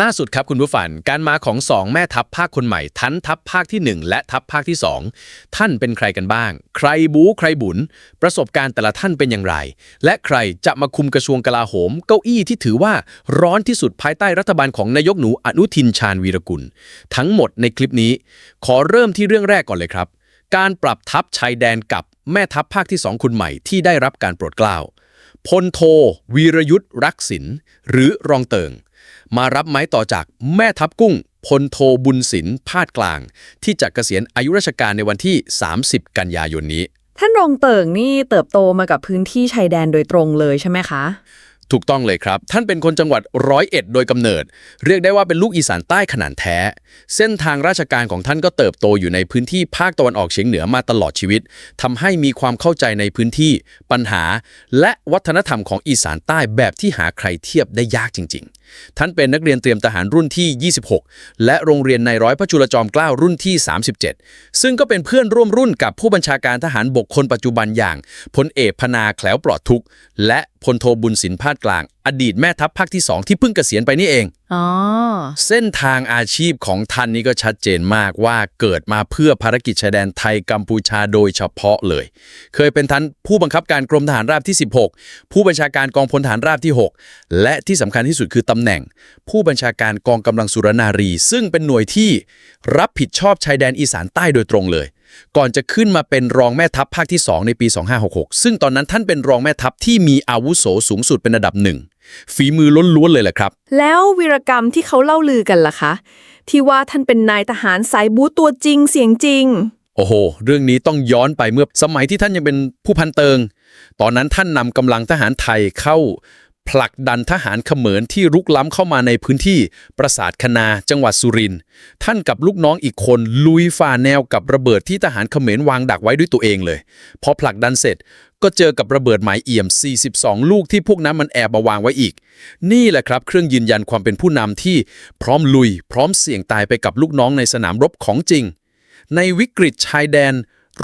ล่าสุดครับคุณผู้ฟังการมาของสองแม่ทัพภาคคนใหม่ทันทัพภาคที่หนึ่งและทัพภาคที่สองท่านเป็นใครกันบ้าง ใครบู๊ใครบุญ ประสบการณ์แต่ละท่านเป็นอย่างไร และใครจะมาคุมกระทรวงกลาโหม เก้าอี้ที่ถือว่าร้อนที่สุดภายใต้รัฐบาลของนายกหนูอนุทินชาญวีรกุล ทั้งหมดในคลิปนี้ ขอเริ่มที่เรื่องแรกก่อนเลยครับ การปรับทัพชายแดนกับแม่ทัพภาคที่สองคนใหม่ที่ได้รับการโปรดเกล้าพลโทวีรยุทธ์รักษินหรือรองเติง มารับไม้ต่อจากแม่ทัพกุ้งพลโทบุญสินพาดกลาง ที่จะเกษียณอายุราชการในวันที่ 30 กันยายนนี้ ท่านรองเติ่งนี่เติบโตมากับพื้นที่ชายแดนโดยตรงเลยใช่ไหมคะ ถูกต้องเลยครับ ท่านเป็นคนจังหวัดร้อยเอ็ดโดยกำเนิด เรียกได้ว่าเป็นลูกอีสานใต้ขนาดแท้ เส้นทางราชการของท่านก็เติบโตอยู่ในพื้นที่ภาคตะวันออกเฉียงเหนือมาตลอดชีวิตทำให้มีความเข้าใจในพื้นที่ปัญหา และวัฒนธรรมของอีสานใต้แบบที่หาใครเทียบได้ยากจริง ๆ ท่านเป็นนักเรียนเตรียมทหารรุ่นที่ 26 และโรงเรียนในร้อยพระจุลจอมเกล้ารุ่นที่ 37 ซึ่งก็เป็นเพื่อนร่วมรุ่นกับผู้บัญชาการทหารบกคนปัจจุบันอย่างพลเอกพนาแขลวปลอดทุกข์และพลโทบุญสินพาดกลาง อดีตแม่ทัพภาคที่ 2 ที่เพิ่งเกษียณไปนี่เองอ๋อเส้นทางอาชีพของท่านนี่ก็ชัดเจนมากว่าเกิดมาเพื่อภารกิจชายแดนไทยกัมพูชาโดยเฉพาะเลย เคยเป็นท่านผู้บังคับการกรมทหารราบที่ 16 ผู้บัญชาการกองพลทหารราบที่ 6 และที่สำคัญที่สุดคือตำแหน่ง ผู้บัญชาการกองกำลังสุรนารี ซึ่งเป็นหน่วยที่รับผิดชอบชายแดนอีสานใต้โดยตรงเลยก่อนจะขึ้นมาเป็นรองแม่ทัพภาคที่ 2 ในปี 2566 ซึ่งตอนนั้นท่านเป็นรองแม่ทัพที่มีอาวุโสสูงสุดเป็นระดับหนึ่ง ฝีมือล้วนๆเลยแหละครับ แล้ววีรกรรมที่เขาเล่าลือกันล่ะคะ ที่ว่าท่านเป็นนายทหารสายบู๊ตัวจริงเสียงจริง โอ้โห เรื่องนี้ต้องย้อนไปเมื่อสมัยที่ท่านยังเป็นผู้พันเติง ตอนนั้นท่านนำกำลังทหารไทยเข้า ผลักดันทหารเขมรที่รุกล้ำเข้ามาในพื้นที่ปราสาทคณาจังหวัดสุรินทร์ท่านกับลูกน้องอีกคนลุยฝ่าแนวกับระเบิดที่ทหารเขมรวางดักไว้ด้วยตัวเองเลย พอผลักดันเสร็จก็เจอกับระเบิดหมายเอี่ยม 42 ลูกที่พวกนั้นมันแอบมาวางไว้อีก นี่แหละครับ เครื่องยืนยันความเป็นผู้นำที่พร้อมลุย พร้อมเสี่ยงตายไปกับลูกน้องในสนามรบของจริง ในวิกฤตชายแดน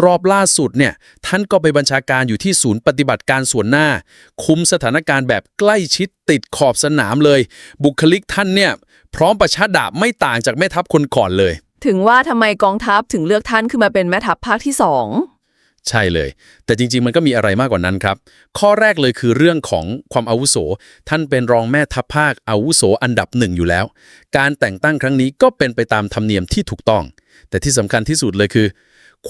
รอบล่าสุดเนี่ยท่านก็ไปบัญชาการอยู่ที่ศูนย์ปฏิบัติการส่วนหน้า คุมสถานการณ์แบบใกล้ชิดติดขอบสนามเลย บุคลิกท่านเนี่ยพร้อมประชาดาบไม่ต่างจากแม่ทัพคนก่อนเลย ถึงว่าทำไมกองทัพถึงเลือกท่านขึ้นมาเป็นแม่ทัพภาคที่สอง ใช่เลย แต่จริง ๆ มันก็มีอะไรมากกว่านั้นครับ ข้อแรกเลยคือเรื่องของความอาวุโส ท่านเป็นรองแม่ทัพภาคอาวุโสอันดับหนึ่งอยู่แล้ว การแต่งตั้งครั้งนี้ก็เป็นไปตามธรรมเนียมที่ถูกต้อง แต่ที่สำคัญที่สุดเลยคือ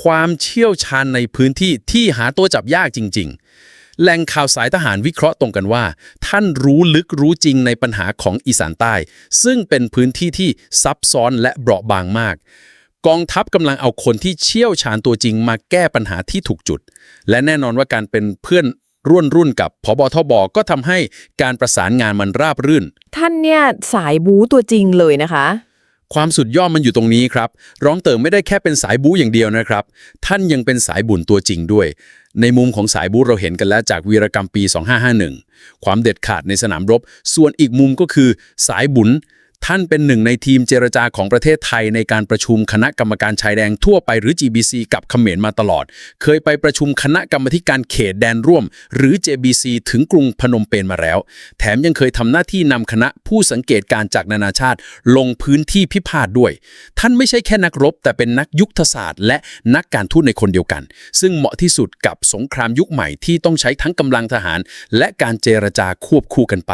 ความเชี่ยวชาญในพื้นที่ที่หาตัวจับยากจริง ๆ แหล่งข่าวสายทหารวิเคราะห์ตรงกันว่า ท่านรู้ลึกรู้จริงในปัญหาของอีสานใต้ ซึ่งเป็นพื้นที่ที่ซับซ้อนและเปราะบางมาก กองทัพกำลังเอาคนที่เชี่ยวชาญตัวจริงมาแก้ปัญหาที่ถูกจุด และแน่นอนว่าการเป็นเพื่อนร่วมรุ่นกับพบทบก็ทำให้การประสานงานมันราบรื่น ท่านเนี่ยสายบู๊ตัวจริงเลยนะคะ ความสุดยอดมันอยู่ตรงนี้ครับ ร้องเติมไม่ได้แค่เป็นสายบู๊อย่างเดียวนะครับ ท่านยังเป็นสายบุญตัวจริงด้วย ในมุมของสายบู๊เราเห็นกันแล้วจากวีรกรรมปี 2551 ความเด็ดขาดในสนามรบ ส่วนอีกมุมก็คือสายบุญ ท่านเป็นหนึ่งในทีมเจรจาของประเทศไทยในการประชุมคณะกรรมการชายแดนทั่วไปหรือ GBC กับเขมรมาตลอด เคยไปประชุมคณะกรรมการเขตแดนร่วม หรือ JBC ถึงกรุงพนมเปญมาแล้ว แถมยังเคยทำหน้าที่นำคณะผู้สังเกตการจากนานาชาติ ลงพื้นที่พิพาทด้วย ท่านไม่ใช่แค่นักรบ แต่เป็นนักยุทธศาสตร์ และนักการทูตในคนเดียวกัน ซึ่งเหมาะที่สุดกับสงครามยุคใหม่ที่ต้องใช้ทั้งกำลังทหาร และการเจรจาควบคู่กันไป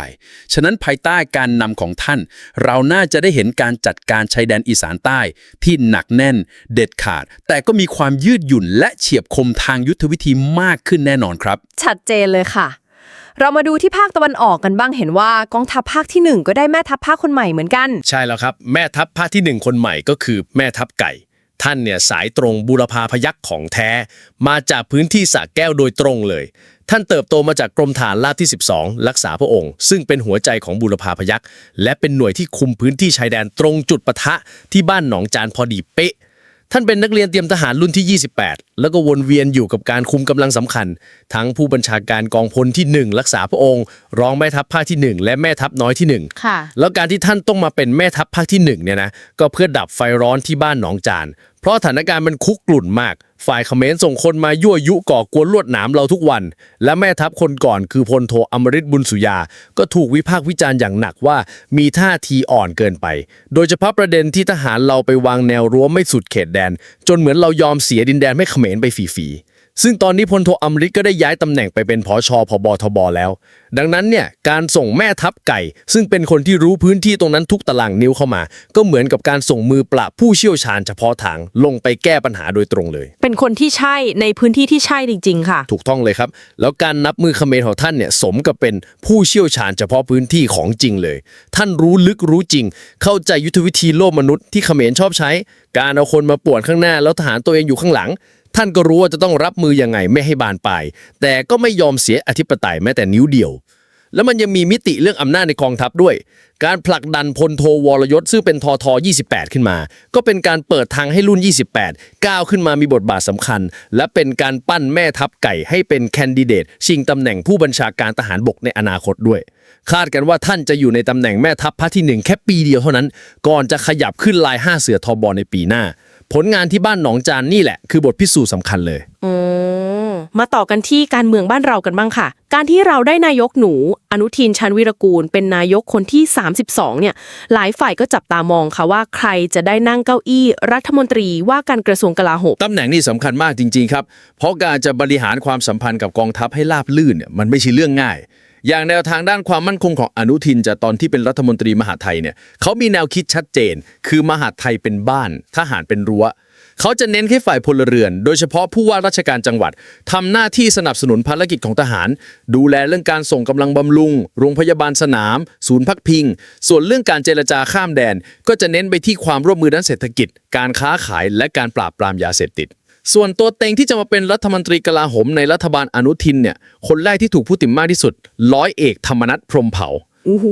ฉะนั้นภายใต้การนำของท่านเราน่าจะได้เห็นการจัดการชายแดนอีสานใต้ ที่หนักแน่นเด็ดขาด แต่ก็มีความยืดหยุ่นและเฉียบคมทางยุทธวิธีมากขึ้นแน่นอนครับ ชัดเจนเลยค่ะ เรามาดูที่ภาคตะวันออกกันบ้างเห็นว่ากองทัพภาคที่หนึ่งก็ได้แม่ทัพภาคคนใหม่เหมือนกัน ใช่แล้วครับ แม่ทัพภาคที่หนึ่งคนใหม่ก็คือแม่ทัพไก่ ท่านเนี่ยสายตรงบูรพาพยักษ์ของแท้ มาจากพื้นที่สระแก้วโดยตรงเลย ท่านเติบโตมาจากกรมฐานราบที่ 12 รักษาพระองค์ ซึ่งเป็นหัวใจของบูรพาพยักษ์และเป็นหน่วยที่คุมพื้นที่ชายแดนตรงจุดปะทะที่บ้านหนองจานพอดีเป๊ะ ท่านเป็นนักเรียนเตรียมทหารรุ่นที่ 28 แล้วก็วนเวียนอยู่กับการคุมกำลังสำคัญ ทั้งผู้บัญชาการกองพลที่ 1 รักษาพระองค์ รองแม่ทัพภาคที่ 1 และแม่ทัพน้อยที่ 1 ค่ะ แล้วการที่ท่านต้องมาเป็นแม่ทัพภาคที่1เนี่ยนะก็เพื่อดับไฟร้อนที่บ้านหนองจานเพราะสถานการณ์มันคุกกลุ่นมาก ฝ่ายเขมรส่งคนมายั่วยุก่อกวนลวดหนามเราทุกวัน และแม่ทัพคนก่อนคือพลโทอมริตบุญสุยา ก็ถูกวิพากษ์วิจารณ์อย่างหนักว่ามีท่าทีอ่อนเกินไป โดยเฉพาะประเด็นที่ทหารเราไปวางแนวรั้วไม่สุดเขตแดน จนเหมือนเรายอมเสียดินแดนให้เขมรไปฟรีๆ ซึ่งตอนนี้พลโทอมริตก็ได้ย้ายตำแหน่งไปเป็นผอชพบทบแล้ว ดังนั้นเนี่ยการส่งแม่ทัพไก่ ซึ่งเป็นคนที่รู้พื้นที่ตรงนั้นทุกตารางนิ้วเข้ามา ก็เหมือนกับการส่งมือปราบผู้เชี่ยวชาญเฉพาะทางลงไปแก้ปัญหาโดยตรงเลย เป็นคนที่ใช่ในพื้นที่ที่ใช่จริง ๆ ค่ะ ถูกต้องเลยครับ แล้วการนับมือเขมรของท่านเนี่ยสมกับเป็นผู้เชี่ยวชาญเฉพาะพื้นที่ของจริงเลย ท่านรู้ลึกรู้จริง เข้าใจยุทธวิธีโลกมนุษย์ที่เขมรชอบใช้ การเอาคนมาป่วนข้างหน้าแล้วทหารตัวเองอยู่ข้างหลัง ท่านก็รู้ว่าจะต้องรับมือยังไงไม่ให้บานปลายแต่ก็ไม่ยอมเสียอธิปไตยแม้แต่นิ้วเดียว แล้วมันยังมีมิติเรื่องอำนาจในกองทัพด้วย การผลักดันพลโทวรยศซึ่งเป็นทอทอ28 ขึ้นมา ก็เป็นการเปิดทางให้รุ่น 28 ก้าวขึ้นมามีบทบาทสำคัญ และเป็นการปั้นแม่ทัพไก่ให้เป็นแคนดิเดตชิงตำแหน่งผู้บัญชาการทหารบกในอนาคตด้วยคาดกันว่าท่านจะอยู่ในตำแหน่งแม่ทัพภาคที่หนึ่งแค่ปีเดียวเท่านั้น ก่อนจะขยับขึ้นลาย5เสือทอบอในปีหน้า ผลงานที่บ้านหนองจานนี่แหละ คือบทพิสูจน์สำคัญเลย อืมมาต่อกันที่การเมืองบ้านเรากันบ้างค่ะ การที่เราได้นายกหนู อนุทินชันวิรกูล เป็นนายกคนที่ 32 เนี่ย หลายฝ่ายก็จับตามองค่ะว่าใครจะได้นั่งเก้าอี้ รัฐมนตรีว่าการกระทรวงกลาโหมตำแหน่งนี่สำคัญมากจริง ๆ ครับ เพราะการจะบริหารความสัมพันธ์กับกองทัพให้ราบลื่นเนี่ยมันไม่ใช่เรื่องง่าย อย่างแนวทางด้านความมั่นคงของอนุทินจะตอนที่เป็นรัฐมนตรีมหาไทยเนี่ยเขามีแนวคิดชัดเจน คือมหาไทยเป็นบ้านทหารเป็นรั้วเขาจะเน้นแค่ฝ่ายพลเรือน โดยเฉพาะผู้ว่าราชการจังหวัดทำหน้าที่สนับสนุนภารกิจของทหาร ดูแลเรื่องการส่งกำลังบำรุง โรงพยาบาลสนาม ศูนย์พักพิง ส่วนเรื่องการเจรจาข้ามแดน ก็จะเน้นไปที่ความร่วมมือด้านเศรษฐกิจ การค้าขายและการปราบปรามยาเสพติด ส่วนตัวเต็งที่จะมาเป็นรัฐมนตรีกลาโหมในรัฐบาลอนุทินเนี่ย คนแรกที่ถูกพูดถึงมากที่สุด ร้อยเอกธรรมนัฐพรหมเผ่าโอ้โห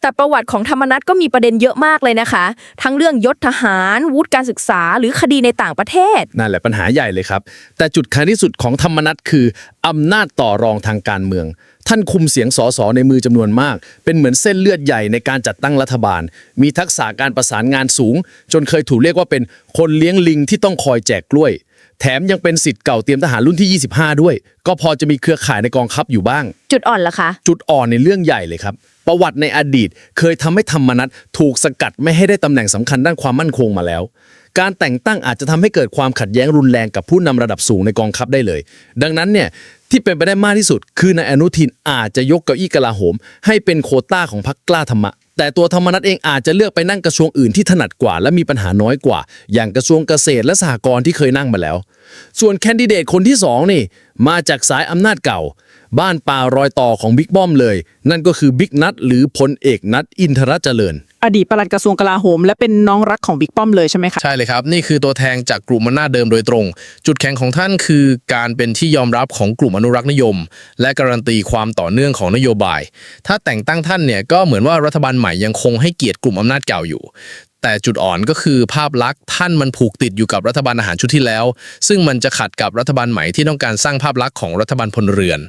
แต่ประวัติของธรรมนัตก็มีประเด็นเยอะมากเลยนะคะ ทั้งเรื่องยศทหาร วุฒิการศึกษา หรือคดีในต่างประเทศ นั่นแหละปัญหาใหญ่เลยครับ แต่จุดขายที่สุดของธรรมนัตคืออำนาจต่อรองทางการเมือง ท่านคุมเสียงสสในมือจำนวนมาก เป็นเหมือนเส้นเลือดใหญ่ในการจัดตั้งรัฐบาล มีทักษะการประสานงานสูง จนเคยถูกเรียกว่าเป็นคนเลี้ยงลิงที่ต้องคอยแจกกล้วย แถมยังเป็นสิทธิ์เก่าเตรียมทหารรุ่นที่ 25 ด้วย ก็พอจะมีเครือข่ายในกองทัพอยู่บ้าง จุดอ่อนล่ะคะ จุดอ่อนในเรื่องใหญ่เลยครับ ประวัติในอดีตเคยทำให้ธรรมนัตถูกสกัดไม่ให้ได้ตำแหน่งสำคัญด้านความมั่นคงมาแล้ว การแต่งตั้งอาจจะทำให้เกิดความขัดแย้งรุนแรงกับผู้นำระดับสูงในกองทัพได้เลย ดังนั้นเนี่ย ที่เป็นไปได้มากที่สุด คือนายอนุทินอาจจะยกเก้าอี้กลาโหม ให้เป็นโคต้าของพรรคกล้าธรรมะ แต่ตัวธรรมนัตเองอาจจะเลือกไปนั่งกระทรวงอื่นที่ถนัดกว่า และมีปัญหาน้อยกว่า อย่างกระทรวงเกษตรและสหกรณ์ที่เคยนั่งมาแล้ว ส่วนแคนดิเดตคนที่สองนี่มาจากสายอำนาจเก่า บ้านป่ารอยต่อของบิ๊กป้อมเลย นั่นก็คือบิ๊กนัทหรือพลเอกนัทอินทรเจริญ อดีตปลัดกระทรวงกลาโหม และเป็นน้องรักของบิ๊กป้อมเลยใช่ไหมคะใช่เลยครับ นี่คือตัวแทนจากกลุ่มอำนาจเดิมโดยตรง จุดแข็งของท่านคือการเป็นที่ยอมรับของกลุ่มอนุรักษ์นิยม และการันตีความต่อเนื่องของนโยบาย ถ้าแต่งตั้งท่านเนี่ยก็เหมือนว่ารัฐบาลใหม่ยังคงให้เกียรติกลุ่มอำนาจเก่าอยู่ แต่จุดอ่อนก็คือภาพลักษณ์ท่านมันผูกติดอยู่กับรัฐบาลอาหารชุดที่แล้ว ซึ่งมันจะขัดกับรัฐบาลใหม่ที่ต้องการสร้างภาพลักษณ์ของรัฐบาลพลเรือน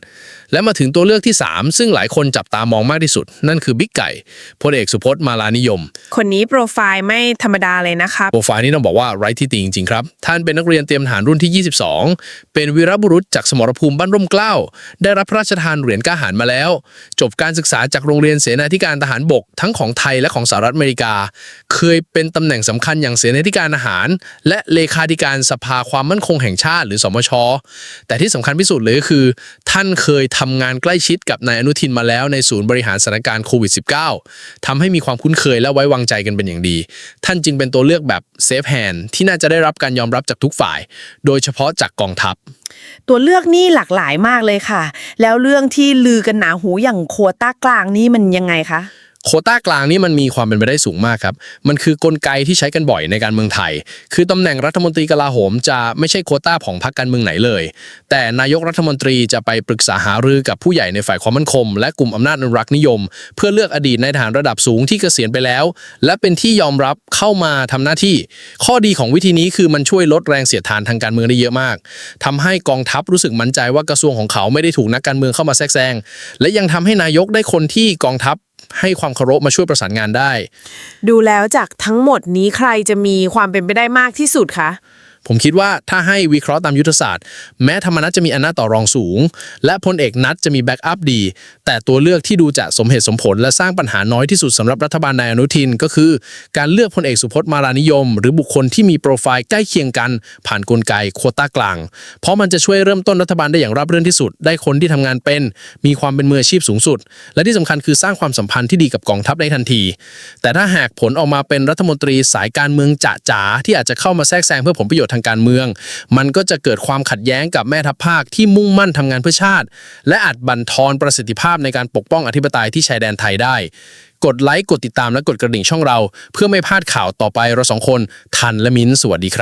และมาถึงตัวเลือกที่ 3 ซึ่งหลายคนจับตามองมากที่สุด นั่นคือบิ๊กไก่พลเอกสุพจน์มาลานิยม คนนี้โปรไฟล์ไม่ธรรมดาเลยนะคะโปรไฟล์นี้ต้องบอกว่าไร้ที่ติจริงๆครับ ท่านเป็นนักเรียนเตรียมทหารรุ่นที่ 22 เป็นวีรบุรุษจากสมรภูมิบ้านร่มเกล้าได้รับพระราชทานเหรียญกล้าหาญมาแล้ว จบการศึกษาจากโรงเรียนเสนาธิการทหารบกทั้งของไทยและของสหรัฐอเมริกา เคยเป็นตำแหน่งสำคัญอย่างเสนาธิการอาหาร และเลขาธิการสภาความมั่นคงแห่งชาติ หรือสมช แต่ที่สำคัญที่สุดเลยก็คือ ท่านเคยทำงานใกล้ชิดกับนายอนุทินมาแล้วในศูนย์บริหารสถานการณ์โควิด -19 ทำให้มีความคุ้นเคยและไว้วางใจกันเป็นอย่างดี ท่านจึงเป็นตัวเลือกแบบเซฟแฮนด์ที่น่าจะได้รับการยอมรับจากทุกฝ่าย โดยเฉพาะจากกองทัพตัวเลือกนี่หลากหลายมากเลยค่ะ แล้วเรื่องที่ลือกันหนาหูอย่างโควต้ากลางนี่มันยังไงคะ โคต้ากลางนี่มันมีความเป็นไปได้สูงมากครับ มันคือกลไกที่ใช้กันบ่อยในการเมืองไทย คือตำแหน่งรัฐมนตรีกลาโหมจะไม่ใช่โคต้าของพรรคการเมืองไหนเลย แต่นายกรัฐมนตรีจะไปปรึกษาหารือกับผู้ใหญ่ในฝ่ายความมั่นคง และกลุ่มอำนาจอนุรักษ์นิยม เพื่อเลือกอดีตนายทหารระดับสูงที่เกษียณไปแล้ว และเป็นที่ยอมรับเข้ามาทำหน้าที่ ข้อดีของวิธีนี้คือมันช่วยลดแรงเสียดทานทางการเมืองได้เยอะมากทำให้กองทัพรู้สึกมั่นใจว่ากระทรวงของเขาไม่ได้ถูกนักการเมืองเข้ามาแทรกแซงและยังทำให้นายกได้คนที่กองทัพ ให้ความเคารพมาช่วยประสานงานได้ ดูแล้วจากทั้งหมดนี้ใครจะมีความเป็นไปได้มากที่สุดคะ ผมคิดว่าถ้าให้วิเคราะห์ตามยุทธศาสตร์ แม้ธรรมนัตจะมีอำนาจต่อรองสูง และพลเอกนัทจะมีแบ็กอัพดี แต่ตัวเลือกที่ดูจะสมเหตุสมผล และสร้างปัญหาน้อยที่สุดสำหรับรัฐบาลนายอนุทิน ก็คือ การเลือกพลเอกสุพจน์มารานิยม หรือบุคคลที่มีโปรไฟล์ใกล้เคียงกัน ผ่านกลไกโควต้ากลาง เพราะมันจะช่วยเริ่มต้นรัฐบาลได้อย่างราบรื่นที่สุด ได้คนที่ทำงานเป็น มีความเป็นมืออาชีพสูงสุด และที่สำคัญคือสร้างความสัมพันธ์ที่ดีกับกองทัพได้ทันที แต่ถ้าหากผลออกมาเป็นรัฐมนตรีสายการเมืองจ๋าจ๋าๆที่อาจจะเข้ามาแทรกแซงเพื่อผลประโยชน์ทางการเมือง มันก็จะเกิดความขัดแย้งกับแม่ทัพภาคที่มุ่งมั่นทำงานเพื่อชาติ และอาจบั่นทอนประสิทธิภาพในการปกป้องอธิปไตยที่ชายแดนไทยได้ กดไลค์กดติดตามและกดกระดิ่งช่องเรา เพื่อไม่พลาดข่าวต่อไปเราสองคนทันและมิ้นสวัสดีครับ